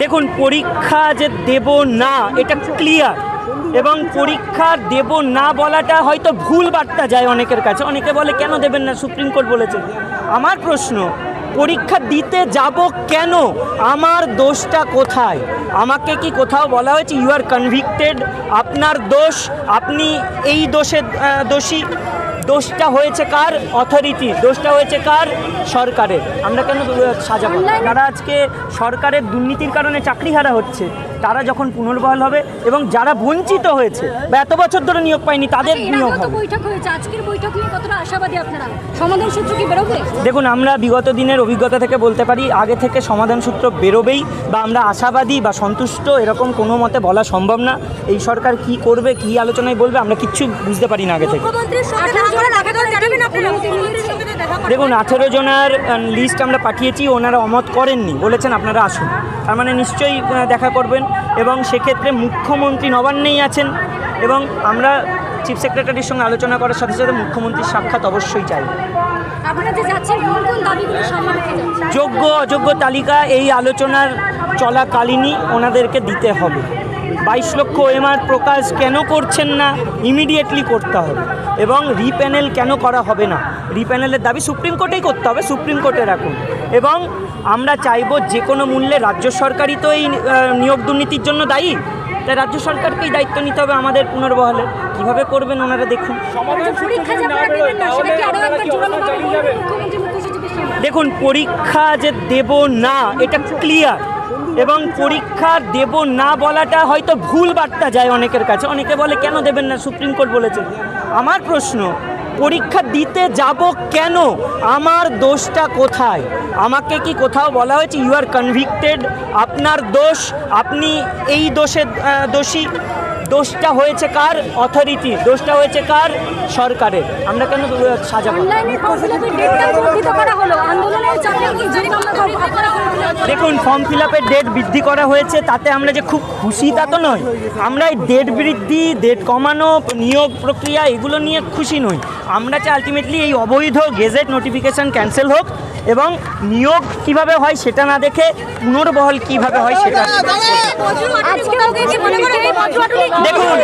দেখুন, পরীক্ষা যে দেব না, এটা ক্লিয়ার এবং পরীক্ষা দেব না বলাটা হয়তো ভুল বার্তা যায় অনেকের কাছে। অনেকে বলে, কেন দেবেন না? সুপ্রিম কোর্ট বলেছে। আমার প্রশ্ন, পরীক্ষা দিতে যাব কেন? আমার দোষটা কোথায়? আমাকে কি কোথাও বলা হয়েছে ইউ আর কনভিক্টেড আপনার দোষ, আপনি এই দোষে দোষী? দোষটা হয়েছে কার অথরিটি দোষটা হয়েছে কার সরকারের? আমরা কেন সাজাবো যারা আজকে সরকারের দুর্নীতির কারণে চাকরিহারা হচ্ছে তারা যখন পুনর্বহাল হবে এবং যারা বঞ্চিত হয়েছে বা এত বছর ধরে নিয়োগ পায়নি তাদের নিয়োগ হবে। বৈঠক হয়েছে আজকের বৈঠক নিয়ে কতটা আশাবাদী আপনারা? সমাধান সূত্র কি বেরোবে? দেখুন আমরা বিগত দিনের অভিজ্ঞতা থেকে বলতে পারি আগে থেকে সমাধান সূত্র বেরোবেই বা আমরা আশাবাদী বা সন্তুষ্ট এরকম কোনো মতে বলা সম্ভব না। এই সরকার কি করবে কি আলোচনায় বলবে আমরা কিচ্ছু বুঝতে পারি না আগে থেকে। দেখুন আঠেরো জনার লিস্ট আমরা পাঠিয়েছি ওনারা অমত করেননি। বলেছেন আপনারা আসুন। তার মানে নিশ্চয়ই দেখা করবেন। এবং সেক্ষেত্রে মুখ্যমন্ত্রী নবান্নেই আছেন। এবং আমরা চিফ সেক্রেটারির সঙ্গে আলোচনা করার সাথে সাথে মুখ্যমন্ত্রীর সাক্ষাৎ অবশ্যই চাই। যোগ্য অযোগ্য তালিকা এই আলোচনার চলাকালীনই ওনাদেরকে দিতে হবে। বাইশ লক্ষ এমআর প্রকাশ কেন করছেন না? ইমিডিয়েটলি করতে হবে। এবং রিপ্যানেল কেন করা হবে না? রিপ্যানেলের দাবি সুপ্রিম কোর্টেই করতে হবে সুপ্রিম কোর্টে রাখুন। এবং আমরা চাইব যে কোনো মূল্যে রাজ্য সরকারই তো এই নিয়োগ দুর্নীতির জন্য দায়ী। তাই রাজ্য সরকারকেই দায়িত্ব নিতে হবে আমাদের পুনর্বহালে কীভাবে করবেন ওনারা দেখুন। দেখুন পরীক্ষা যে দেব না এটা ক্লিয়ার এবং পরীক্ষা দেব না বলাটা হয়তো ভুল বার্তা যায় অনেকের কাছে। অনেকে বলে কেন দেবেন না? সুপ্রিম কোর্ট বলেছে। আমার প্রশ্ন পরীক্ষা দিতে যাব কেন? আমার দোষটা কোথায়? আমাকে কি কোথাও বলা হয়েছে ইউ আর কনভিক্টেড আপনার দোষ আপনি এই দোষে দোষী দোষটা হয়েছে কার? অথরিটি দোষটা হয়েছে কার? সরকারের। আমরা কেন আহ, দেখুন ফর্ম ফিল আপের ডেট বৃদ্ধি করা হয়েছে তাতে আমরা যে খুব খুশি তা তো নয় আমরা এই ডেট বৃদ্ধি ডেট কমানো নিয়োগ প্রক্রিয়া এগুলো নিয়ে খুশি নই আমরা চাই আলটিমেটলি এই অবৈধ গেজেট নোটিফিকেশন ক্যান্সেল হোক এবং নিয়োগ কীভাবে হয় সেটা না দেখে পুনর্বহল কীভাবে হয় সেটা মনে দেখুন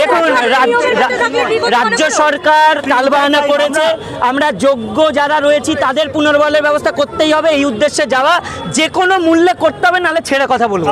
দেখুন রাজ্য রাজ্য সরকার তালবাহানা করেছে। আমরা যোগ্য যারা রয়েছি তাদের পুনর্বলের ব্যবস্থা করতেই হবে। এই উদ্দেশ্যে যাওয়া যে কোনো মূল্যে করতে হবে নাহলে ছেড়ে কথা বলব।